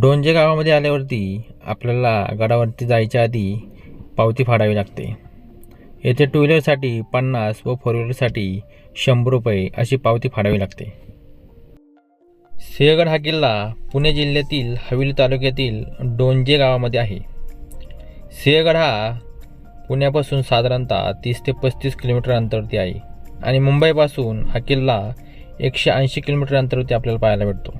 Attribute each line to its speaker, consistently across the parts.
Speaker 1: डोंजे गावामध्ये आल्यावरती आपल्याला गडावरती जायच्या आधी पावती फाडावी लागते. येथे टू व्हीलरसाठी पन्नास व फोर व्हीलरसाठी शंभर रुपये अशी पावती फाडावी लागते. सिंहगड हा किल्ला पुणे जिल्ह्यातील हवेली तालुक्यातील डोंजे गावामध्ये आहे. सिंहगड हा पुण्यापासून साधारणतः तीस ते पस्तीस किलोमीटर अंतरवरती आहे आणि मुंबईपासून हा किल्ला एकशे ऐंशी किलोमीटर अंतरवरती आपल्याला पाहायला भेटतो.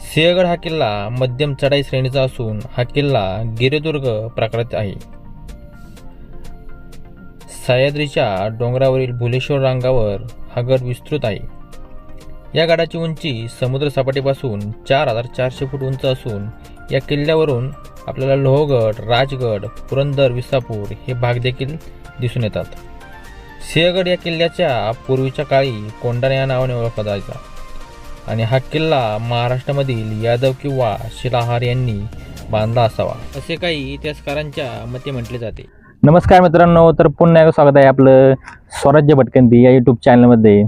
Speaker 1: सिंहगड हा किल्ला मध्यम चढाई श्रेणीचा असून हा किल्ला गिरिदुर्ग प्रकारात आहे. सह्याद्रीच्या डोंगरावरील भुलेश्वर रांगावर हा गड विस्तृत आहे. या गडाची उंची समुद्र सपाटीपासून चार हजार चारशे फूट उंच असून या किल्ल्यावरून आपल्याला लोहगड राजगड पुरंदर विसापूर हे भाग देखील दिसून येतात. सिंहगड या किल्ल्याच्या पूर्वीच्या काळी कोंडाणा या नावाने ओळखला जायचा. आणि हा किल्ला महाराष्ट्रामधील यादव किंवा शिलाहार यांनी बांधला असावा. असे काही इतिहासकारांच्या मते म्हटले जाते.
Speaker 2: नमस्कार मित्रांनो तर पुन्हा एकदा स्वागत आहे आपलं स्वराज्य भटकंती या यूट्यूब चॅनलमध्ये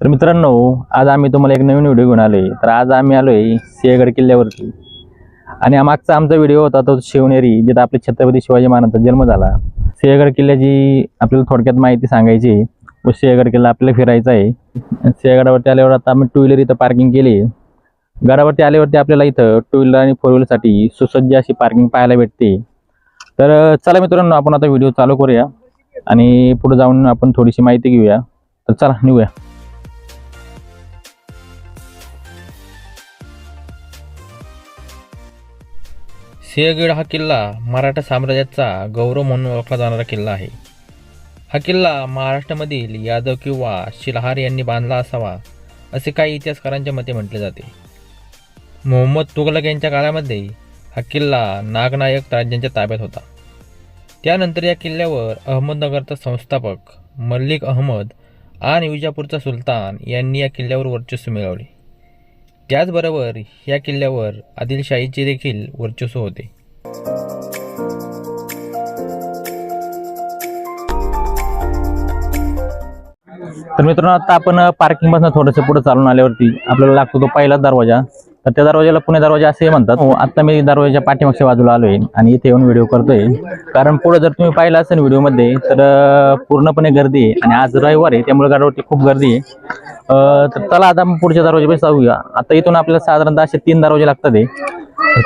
Speaker 2: तर मित्रांनो आज आम्ही तुम्हाला एक नवीन व्हिडिओ घेऊन आलो आहे तर आज आम्ही आलो आहे सिंहगड किल्ल्यावरती. आणि हा मागचा आमचा व्हिडिओ होता तो शिवनेरी जिथं आपले छत्रपती शिवाजी महाराजांचा जन्म झाला. सिंहगड किल्ल्याची आपल्याला थोडक्यात माहिती सांगायची आहे. व सिंहगड किल्ला आपल्याला फिरायचा आहे. सिंहगडावरती आल्यावर आता आम्ही टू व्हीलर इथं पार्किंग केली गडावरती आल्यावरती आपल्याला इथं टू व्हीलर आणि फोर व्हीलरसाठी सुसज्ज अशी पार्किंग पाहायला भेटते. तर चला मित्रांनो आपण आता व्हिडिओ चालू करूया आणि पुढे जाऊन आपण थोडीशी माहिती घेऊया. तर चला निघूया.
Speaker 1: सिंहगड हा किल्ला मराठा साम्राज्याचा गौरव म्हणून ओळखला जाणारा किल्ला आहे. हा किल्ला महाराष्ट्रामधील यादव किंवा शिलहार यांनी बांधला असावा असे काही इतिहासकारांच्या मते म्हटले जाते. मोहम्मद तुगलक यांच्या काळामध्ये हा किल्ला नागनायक राज्यांच्या ताब्यात होता. त्यानंतर या किल्ल्यावर अहमदनगरचा संस्थापक मल्लिक अहमद आणि विजापूरचा सुलतान यांनी या किल्ल्यावर वर्चस्व मिळवले. त्याचबरोबर या किल्ल्यावर आदिलशाहीचे देखील वर्चस्व होते.
Speaker 2: तर मित्रांनो आता आपण पार्किंगपासून थोडंसं पुढे चालून आल्यावरती आपल्याला लागतो तो पहिला दरवाजा. तर त्या दरवाजाला पुणे दरवाजा असे म्हणतात. हो, आता मी दरवाजाच्या पाठीमागच्या बाजूला आलोय आणि इथे येऊन व्हिडिओ करतोय. कारण पुढे जर तुम्ही पाहिलं असेल व्हिडिओमध्ये तर पूर्णपणे गर्दी आहे आणि आज रविवार आहे त्यामुळे गाडावरती खूप गर्दी आहे. तर चला आता आपण पुढच्या दरवाजापाशी जाऊया. आता इथून आपल्याला साधारणतः असे तीन दरवाजे लागतात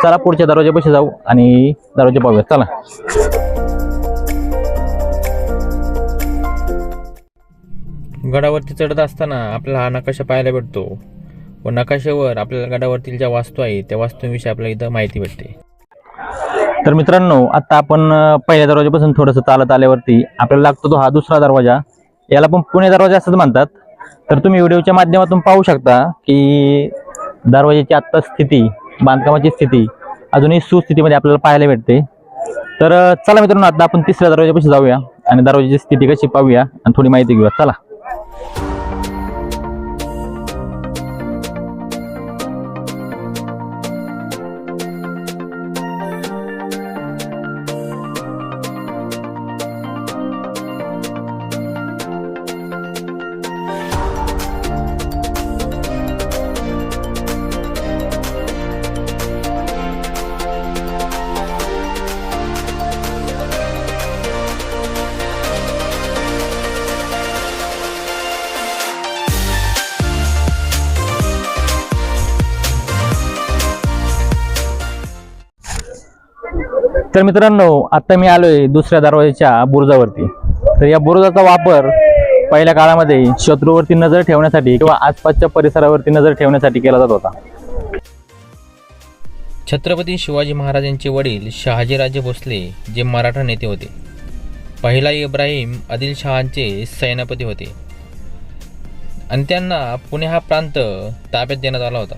Speaker 2: चला पुढच्या दरवाजापाशी जाऊ आणि दरवाजे पाहूया. चला.
Speaker 1: गडावरती चढत असताना आपल्याला हा नकाशा पाहायला भेटतो. व नकाशावर आपल्याला गडावरतील ज्या वास्तू आहे त्या वास्तूंविषयी आपल्याला इथं माहिती भेटते.
Speaker 2: तर मित्रांनो आता आपण पहिल्या दरवाजापासून थोडंसं चालत आल्यावरती आपल्याला लागतो तो हा दुसरा दरवाजा. याला पण पुणे दरवाजा असंच म्हणतात. तर तुम्ही व्हिडिओच्या माध्यमातून पाहू शकता की दरवाजाची आत्ता स्थिती बांधकामाची स्थिती अजूनही सुस्थितीमध्ये आपल्याला पाहायला भेटते. तर चला मित्रांनो आता आपण तिसऱ्या दरवाजापाशी जाऊया आणि दरवाजाची स्थिती कशी पाहूया आणि थोडी माहिती घेऊया. चला. Bye. तर मित्रांनो आता मी आलोय दुसऱ्या दरवाजाच्या बुरुजावरती. तर या बुरुजाचा वापर पहिल्या काळामध्ये शत्रूवरती नजर ठेवण्यासाठी किंवा आसपासच्या परिसरावरती नजर ठेवण्यासाठी केला जात होता.
Speaker 1: छत्रपती शिवाजी महाराजांचे वडील शहाजीराजे भोसले जे मराठा नेते होते. पहिला इब्राहिम आदिलशहाचे सेनापती होते. आणि त्यांना पुणे हा प्रांत ताब्यात देण्यात आला होता.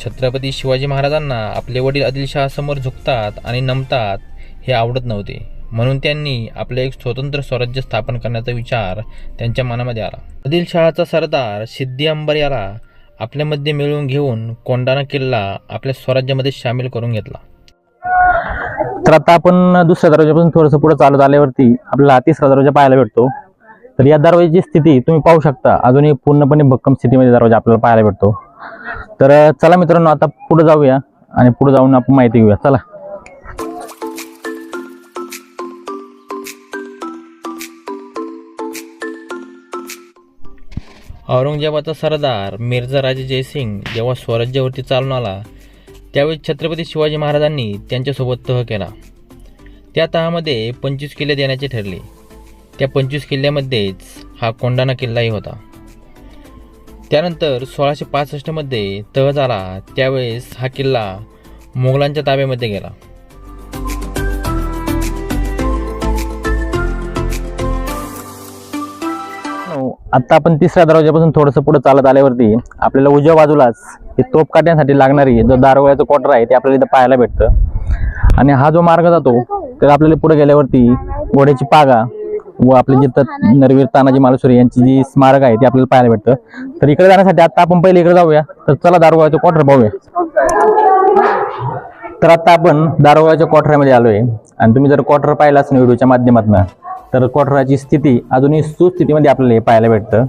Speaker 1: छत्रपती शिवाजी महाराजांना आपले वडील आदिलशहासमोर झुकतात आणि नमतात हे आवडत नव्हते. म्हणून त्यांनी आपले एक स्वतंत्र स्वराज्य स्थापन करण्याचा विचार त्यांच्या मनामध्ये आला. आदिलशहाचा सरदार सिद्धी अंबर याला आपल्यामध्ये मिळवून घेऊन कोंडाना किल्ला आपल्या स्वराज्यामध्ये सामील करून घेतला.
Speaker 2: तर आता आपण दुसऱ्या दरवाजापासून थोडंसं पुढे चालत आल्यावरती आपल्याला तिसरा दरवाजा पाहायला भेटतो. तर या दरवाजाची स्थिती तुम्ही पाहू शकता. अजूनही पूर्णपणे भक्कम स्थितीमध्ये दरवाजा आपल्याला पाहायला भेटतो. तर चला मित्रांनो आता पुढे जाऊया आणि पुढे जाऊन आपण माहिती घेऊया. चला.
Speaker 1: औरंगजेबाचा सरदार मिर्झा राजे जयसिंग जेव्हा स्वराज्यावरती चालून आला त्यावेळी छत्रपती शिवाजी महाराजांनी त्यांच्यासोबत तह केला. त्या तहामध्ये पंचवीस किल्ले देण्याचे ठरले. त्या पंचवीस किल्ल्यामध्येच हा कोंडाणा किल्लाही होता. त्यानंतर सोळाशे पासष्टमध्ये तह झाला त्यावेळेस हा किल्ला मोगलांच्या ताब्यामध्ये गेला.
Speaker 2: हो, आता आपण तिसऱ्या दरवाजापासून थोडंसं पुढे चालत आल्यावरती आपल्याला उजव्या बाजूलाच हे तोप काढण्यासाठी लागणारी जो दारोगळ्याचं क्वार्टर आहे ते आपल्याला इथं पाहायला भेटतं. आणि हा जो मार्ग जातो तर आपल्याला पुढे गेल्यावरती घोड्याची पागा व आपले जे नरवीर तानाजी मालुसरे यांची जी स्मारक आहे ते आपल्याला पाहायला भेटतं. तर इकडे जाण्यासाठी आता आपण पहिले इकडे जाऊया. तर चला दारोगळ्याचं क्वार्टर पाहूया. तर आता आपण दारोगाच्या क्वार्टरमध्ये आलोय. आणि तुम्ही जर क्वार्टर पाहिला असेल व्हिडिओच्या माध्यमातून तर क्वार्टराची स्थिती अजूनही सुस्थितीमध्ये आपल्याला हे पाहायला भेटतं.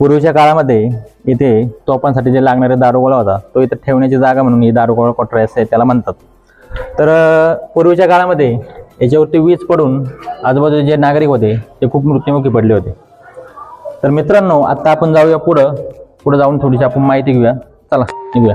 Speaker 2: पूर्वीच्या काळामध्ये इथे तोपांसाठी जे लागणारे दारोगोळा होता तो इथं ठेवण्याची जागा म्हणून ही दारोगोळा क्वार्टर असे त्याला म्हणतात. तर पूर्वीच्या काळामध्ये याच्यावरती वीज पडून आजूबाजूचे जे नागरिक होते ते खूप मृत्युमुखी पडले होते. तर मित्रांनो आता आपण जाऊया पुढं. पुढं जाऊन थोडीशी आपण माहिती घेऊया. चला निघूया.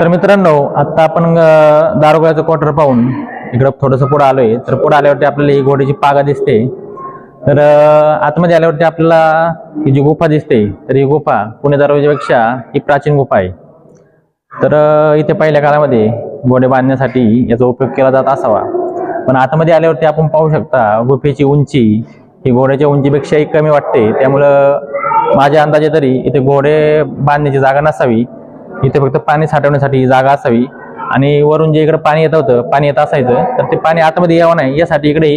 Speaker 2: तर मित्रांनो आता आपण दारोगाचं दारोगळ्याचं क्वार्टर पाहून इकडं थोडंसं पुढं आलोय. तर पुढं आल्यावरती आपल्याला ही घोड्याची पागा दिसते. तर आतमध्ये आल्यावरती आपल्याला ही जी गुफा दिसते तर ही गुफा पुणे दरवाजेपेक्षा ही प्राचीन गुफा आहे. तर इथे पहिल्या काळामध्ये घोडे बांधण्यासाठी याचा उपयोग केला जात असावा. पण आतमध्ये आल्यावरती आपण पाहू शकता गुफेची उंची ही घोड्याच्या उंचीपेक्षाही कमी वाटते. त्यामुळं माझ्या अंदाजे तरी इथे घोडे बांधण्याची जागा नसावी. इथे फक्त पाणी साठवण्यासाठी जागा असावी. आणि वरून जे इकडे पाणी येत होतं पाणी येत असायचं तर ते पाणी आतमध्ये यावं नाही. यासाठी इकडे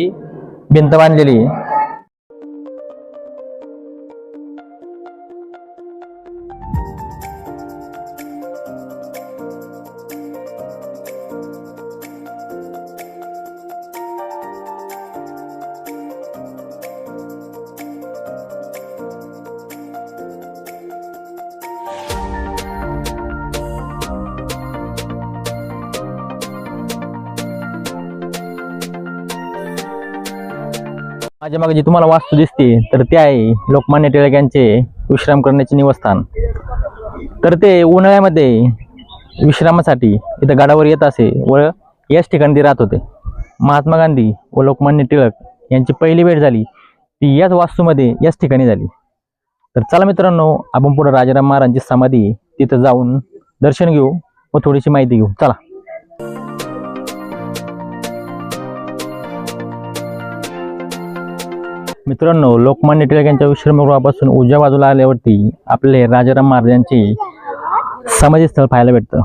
Speaker 2: भिंत बांधलेली आहे. माझ्या मागे जी तुम्हाला वास्तू दिसते तर ते आहे लोकमान्य टिळक यांचे विश्राम करण्याचे निवासस्थान. तर ते उन्हाळ्यामध्ये विश्रामासाठी इथं गडावर येत असे व याच ठिकाणी ते राहत होते. महात्मा गांधी व लोकमान्य टिळक यांची पहिली भेट झाली ती याच वास्तूमध्ये याच ठिकाणी झाली. तर चला मित्रांनो आपण पुढे राजाराम महाराजांची समाधी तिथं जाऊन दर्शन घेऊ व थोडीशी माहिती घेऊ. चला. मित्रांनो लोकमान्य टिळक यांच्या विश्रमगृहापासून उजव्या बाजूला आल्यावरती आपले राजाराम महाराज यांचे समाधीस्थळ पाहायला भेटतं.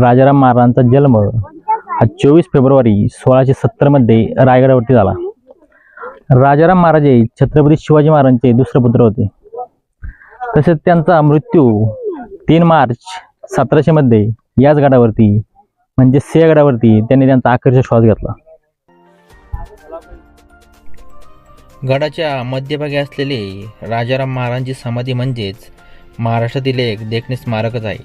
Speaker 2: राजाराम महाराजांचा जन्म हा चोवीस फेब्रुवारी सोळाशे सत्तरमध्ये रायगडावरती झाला. राजाराम महाराज हे छत्रपती शिवाजी महाराजांचे दुसरे पुत्र होते. तसेच त्यांचा मृत्यू तीन मार्च सतराशे मध्ये याच गडावरती म्हणजे सिंहगडावरती त्यांनी त्यांचा आकर्षक श्वास घेतला.
Speaker 1: गडाच्या मध्यभागी असलेले राजाराम महाराजांची समाधी म्हणजेच महाराष्ट्रातील एक देखणे स्मारकच आहे.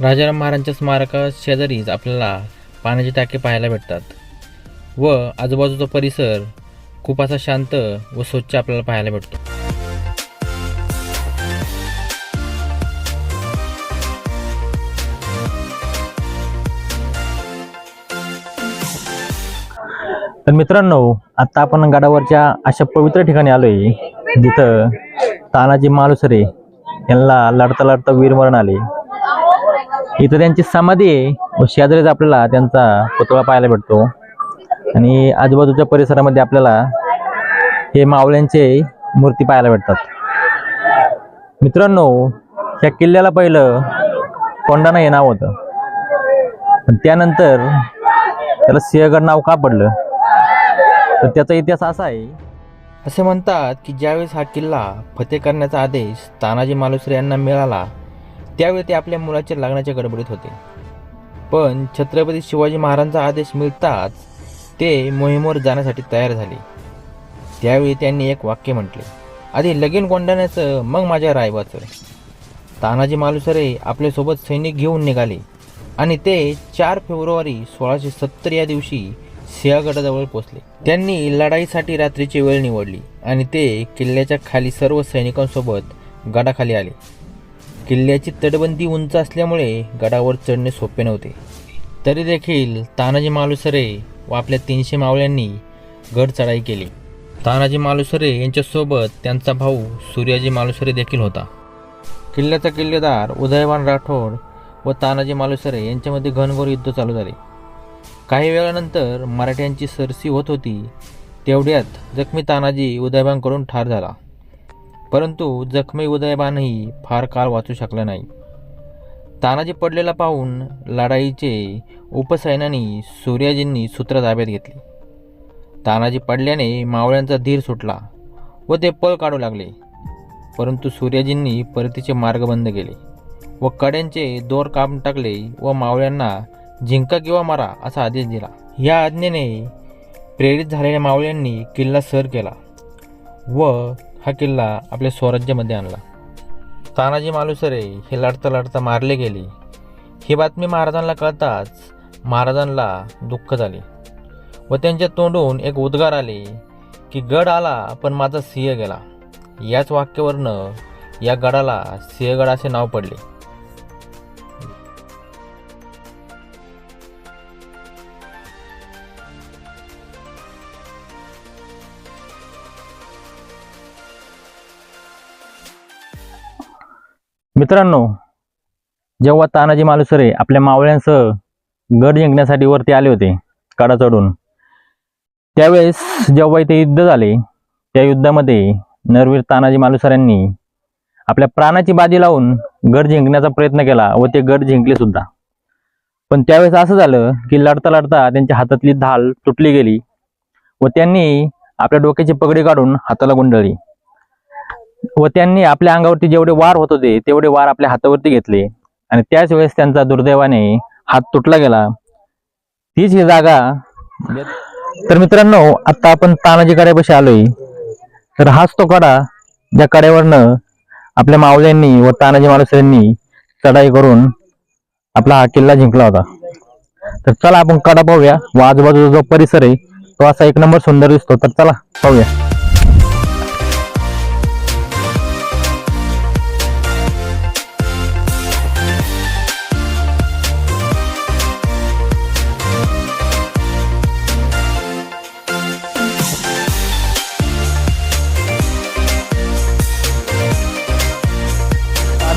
Speaker 1: राजाराम महाराजांच्या स्मारका शेजारीच आपल्याला पाण्याचे टाके पाहायला भेटतात व आजूबाजूचा परिसर खूप असा शांत व स्वच्छ आपल्याला पाहायला भेटतो.
Speaker 2: तर मित्रांनो आता आपण गडावरच्या अशा पवित्र ठिकाणी आलोय. जिथं तानाजी मालुसरे यांना लढता लढता वीरमरण आले. इथं त्यांची समाधी आहे व शेजारीच आपल्याला त्यांचा पुतळा पाहायला भेटतो. आणि आजूबाजूच्या परिसरामध्ये आपल्याला हे मावळ्यांचे मूर्ती पाहायला भेटतात. मित्रांनो या किल्ल्याला पहिलं कोंडाणा हे नाव होतं. पण त्यानंतर त्याला सिंहगड नाव का पडलं? तर त्याचा इतिहास असा आहे.
Speaker 1: असे म्हणतात की ज्यावेळेस हा किल्ला फते करण्याचा आदेश तानाजी मालुसरे यांना मिळाला त्यावेळी ते आपल्या मुलाच्या लग्नाच्या गडबडीत होते. पण छत्रपती शिवाजी महाराजांचा आदेश मिळताच ते मोहिमेवर जाण्यासाठी तयार झाले. त्यावेळी त्यांनी एक वाक्य म्हटले आधी लगीन कोंडाण्याचं मग माझ्या रायबाचं तानाजी मालुसरे आपल्यासोबत सैनिक घेऊन निघाले आणि ते चार फेब्रुवारी सोळाशे सत्तर या दिवशी सिंहगडाजवळ पोचले त्यांनी लढाईसाठी रात्रीची वेळ निवडली आणि ते किल्ल्याच्या खाली सर्व सैनिकांसोबत गडाखाली आले. किल्ल्याची तटबंदी उंच असल्यामुळे गडावर चढणे सोपे नव्हते. तरी देखील तानाजी मालुसरे व आपल्या तीनशे मावळ्यांनी गड चढाई केली. तानाजी मालुसरे यांच्यासोबत त्यांचा भाऊ सूर्याजी मालुसरे देखील होता. किल्ल्याचा किल्लेदार उदयवान राठोड व तानाजी मालुसरे यांच्यामध्ये घनघोर युद्ध चालू झाले. काही वेळानंतर मराठ्यांची सरसी होत होती तेवढ्यात जखमी तानाजी उदयबांकडून ठार झाला. परंतु जखमी उदयबानही फार काळ वाचू शकला नाही. तानाजी पडलेला पाहून लढाईचे उपसैनानी सूर्याजींनी सूत्र ताब्यात घेतली. तानाजी पडल्याने मावळ्यांचा धीर सुटला व ते पळ काढू लागले. परंतु सूर्याजींनी परतीचे मार्ग बंद केले व कड्यांचे दोर कापून टाकले व मावळ्यांना जिंका किंवा मारा असा आदेश दिला. या आज्ञेने प्रेरित झालेल्या मावळ्यांनी किल्ला सर केला व हा किल्ला आपल्या स्वराज्यामध्ये आणला. तानाजी मालुसरे हे लढता लढता मारले गेले. ही बातमी महाराजांना कळताच महाराजांना दुःख झाले व त्यांच्या तोंडून एक उद्गार आले की गड आला पण माझा सिंह गेला. याच वाक्यावरनं या गडाला सिंहगड असे नाव पडले.
Speaker 2: मित्रांनो जेव्हा तानाजी मालुसरे आपल्या मावळ्यांसह गड जिंकण्यासाठी वरती आले होते कडा चढून त्यावेळेस जेव्हा इथे युद्ध झाले त्या युद्धामध्ये नरवीर तानाजी मालुसऱ्यांनी आपल्या प्राणाची बाजी लावून गड जिंकण्याचा प्रयत्न केला व ते गड जिंकले सुद्धा. पण त्यावेळेस असं झालं की लढता लढता त्यांच्या हातातली धाल तुटली गेली व त्यांनी आपल्या डोक्याची पगडी काढून हाताला गुंडळली. व त्यांनी आपल्या अंगावरती जेवढे वार होत होते तेवढे वार आपल्या हातावरती घेतले. आणि त्याच वेळेस त्यांचा दुर्दैवाने हात तुटला गेला. तीच ही जागा तर मित्रांनो आता आपण तानाजी कड्यापाशी आलोय. तर हाच तो कडा ज्या कड्यावरनं आपल्या मावल्यांनी व तानाजी मालुसऱ्यांनी चढाई करून आपला हा किल्ला जिंकला होता. तर चला आपण कडा पाहूया. व आजूबाजूचा जो परिसर आहे तो असा एक नंबर सुंदर दिसतो. तर चला पाहूया.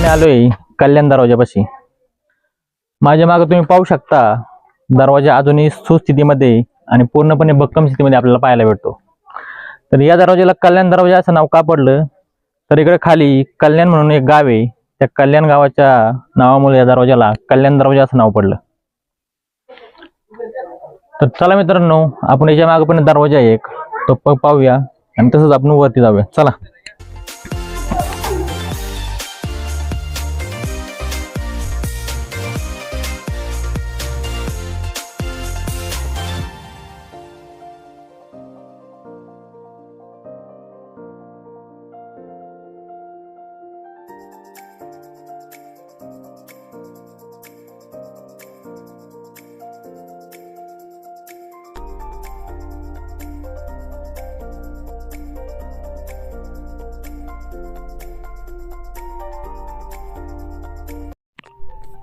Speaker 2: आलोय कल्याण दरवाजापाशी माझ्या मागे तुम्ही पाहू शकता दरवाजा अजूनही सुस्थितीमध्ये आणि पूर्णपणे भक्कम स्थितीमध्ये आपल्याला पाहायला भेटतो. तर या दरवाजाला कल्याण दरवाजा असं नाव का पडलं? तर इकडे खाली कल्याण म्हणून एक गाव आहे. त्या कल्याण गावाच्या नावामुळे या दरवाजाला कल्याण दरवाजा असं नाव पडलं. तर चला मित्रांनो आपण याच्या मागे पण दरवाजा एक. तो पाहूया आणि तसंच आपण वरती जाऊया. चला.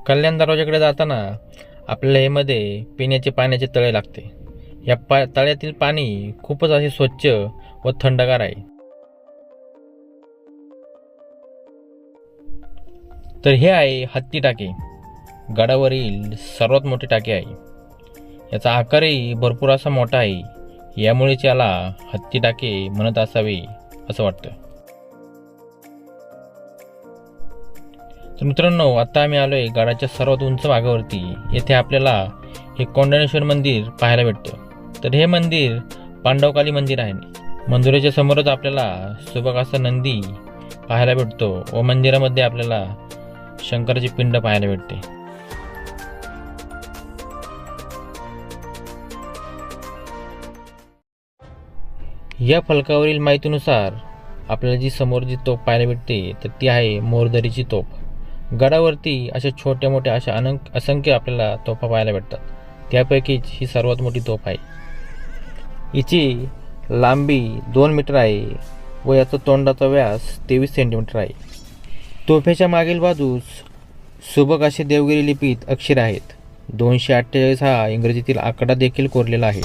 Speaker 1: कल्याण दरवाजाकडे जाताना आपल्याला हेमध्ये पिण्याचे पाण्याचे तळे लागते. या पा तळ्यातील पाणी खूपच असे स्वच्छ व थंडगार आहे. तर हे आहे हत्ती टाके. गडावरील सर्वात मोठी टाके आहे. याचा आकारही भरपूर असा मोठा आहे. यामुळेच याला हत्ती टाके म्हणत असावे असं वाटतं. तर मित्रांनो आता आम्ही आलो आहे गडाच्या सर्वात उंच भागावरती. येथे आपल्याला हे कोंडनेश्वर मंदिर पाहायला भेटतं. तर हे मंदिर पांडवकाली मंदिर आहे. मंदिराच्या समोरच आपल्याला सुबकासा नंदी पाहायला भेटतो व मंदिरामध्ये आपल्याला शंकराची पिंड पाहायला भेटते. या फलकावरील माहितीनुसार आपल्याला जी समोर जी तोफ पाहायला भेटते तर ती आहे मोरदरीची तोफ. गडावरती अशा छोट्या मोठ्या अशा अनंक असंख्य आपल्याला तोफा पाहायला भेटतात. त्यापैकीच ही सर्वात मोठी तोफ आहे. हिची लांबी दोन मीटर आहे व याचा तोंडाचा व्यास तेवीस सेंटीमीटर आहे. तोफेच्या मागील बाजूस सुबक असे देवगिरी लिपीत अक्षर आहेत. दोनशे अठ्ठेचाळीस हा इंग्रजीतील आकडा देखील कोरलेला आहे.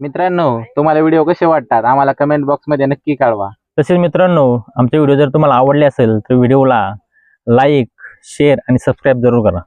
Speaker 3: मित्रांनो तुम्हाला व्हिडिओ कसे वाटतात? आम्हाला कमेंट बॉक्समध्ये नक्की कळवा.
Speaker 2: तसेच मित्रांनो आमचे व्हिडिओ जर तुम्हाला आवडले असेल तर व्हिडिओला लाईक शेअर आणि सबस्क्राईब जरूर करा.